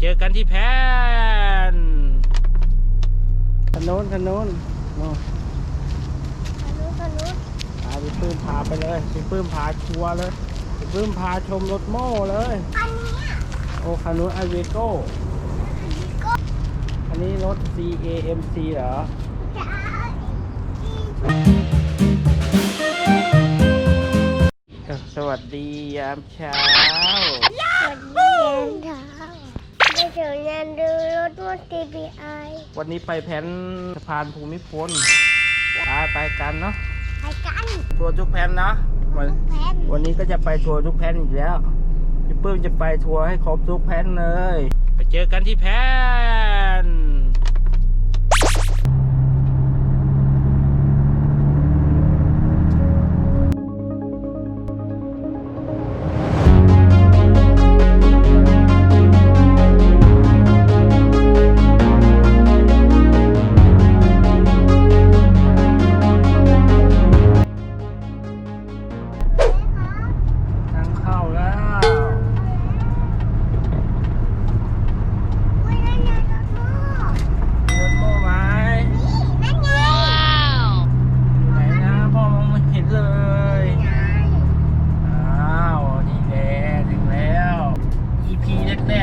เจอกันที่แพนถนนถนนโน่คันนู้นคันนู้นพาพี่ปื้มพาไปเลยพี่ปื้มพาชัวร์เลยพี่ปื้มพาชมรถโม่เลยคันเนี้ยโอ้คันนู้นไอเวโก้อันนี้ก็อันนี้รถ C A M C เหรอจะเอาอีกสวัสดียามเช้า สวัสดีเย็นเช้า ไปถึงยันดูรถมอเตอร์ไซค์วันนี้ไปแผนสะพานภูมิพลไปไปกันเนาะไปกันทัวร์ทุกแผนนะวันแพนวันนี้ก็จะไปทัวร์ทุกแผนอีกแล้วพี่ปื้มจะไปทัวร์ให้ครบทุกแผนเลย ไปเจอกันที่แผน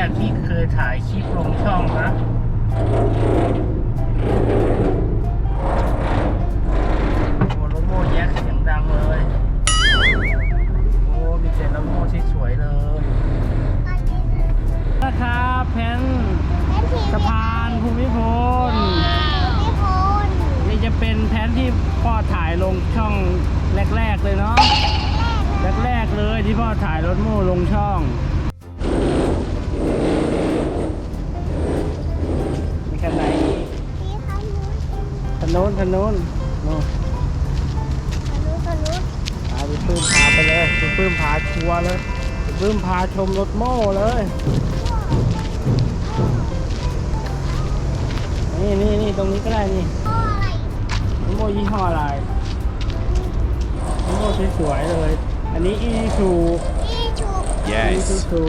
กๆที่เคยถ่ายคลิปลงช่องนะโอ้รถโม่แยกเสียงดังเลย โอ้ มีแต่รถโม่ที่สวยๆเลยคันนี้นะครับแผนแพนทีสะพานภูมิพลพี่พล นี่จะเป็นแผนที่พ่อถ่ายลงช่องแรกๆเลยเนาะ แรกๆเลยที่พ่อถ่ายรถโม่ลงช่อง มีคันไหนอีกพี่คันนู้นคันโน้นคันโน้นโน่นคันนู้นคันนู้นพาพี่ปื้มพาไปเลยพี่ปื้มพาชัวร์เลยพี่ปื้มพาชมรถโม่เลย นี่นี่นี่ตรงนี้ก็ได้นี่โอ้ยรถโม่ยี่ห้ออะไรรถโม่สวยๆเลย อันนี้อีซูพี่ชูกอีซูซู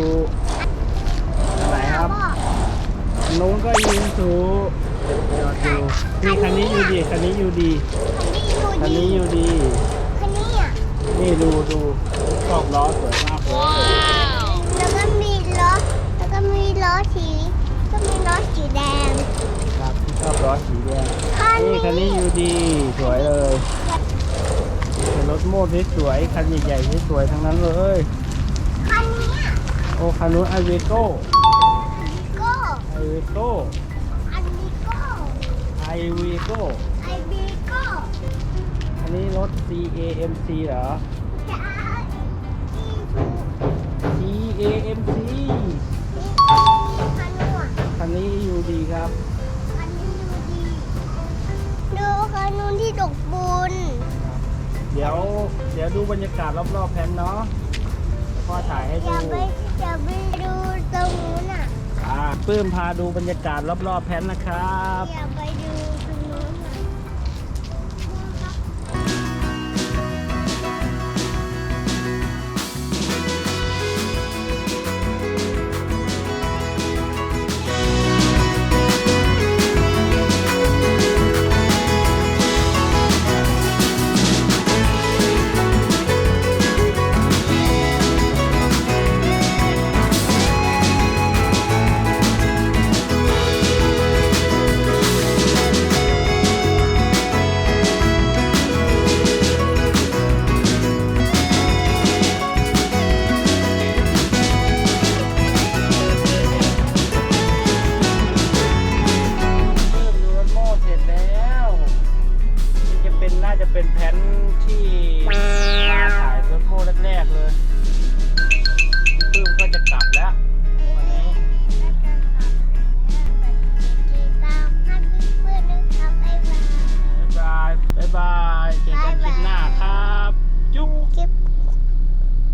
อันไหนครับอั นนู้นก็อีซูเดี๋ยวดูนี่คันนี้อยู่ดีคันนี้อยู่ดีคัคันนนี้นี้ออยู่ยู่ดีคันนี้อะนี่ดูดูขอบล้อสวยมากเลยแล้วก็มีล้อแล้วก็มีล้อสีก็มีล้อสีแดงครับที่ชอบล้อสีแดงคันนี่นี้คันนี้อยู่ดีสวยเลยเป็นรถโม่ที่สวยคันใหญ่ๆที่สวยทั้งนั้นเลยคันนี้อะโอ้คันนู้นไอเวโก้ก็ไอเวโก้อันนี้ก็ไอเวโก้ไอบีก็อันนี้รถ C A M C เหรอ จะเอาอีก C A M C คันนู้นคันนี้อยู่ดีครับคันนี้ดูดีดูคันนู้นที่ตกบุญเดี๋ยวเดี๋ยวดูบรรยากาศรอบๆแพนเนาะเดี๋ยวพ่อถ่ายให้อดู ย่าไปอย่าไปดูตรงนู้นอะอ่า ปื้มพาดูบรรยากาศรอบๆแพนนะครับ อย่าไปดู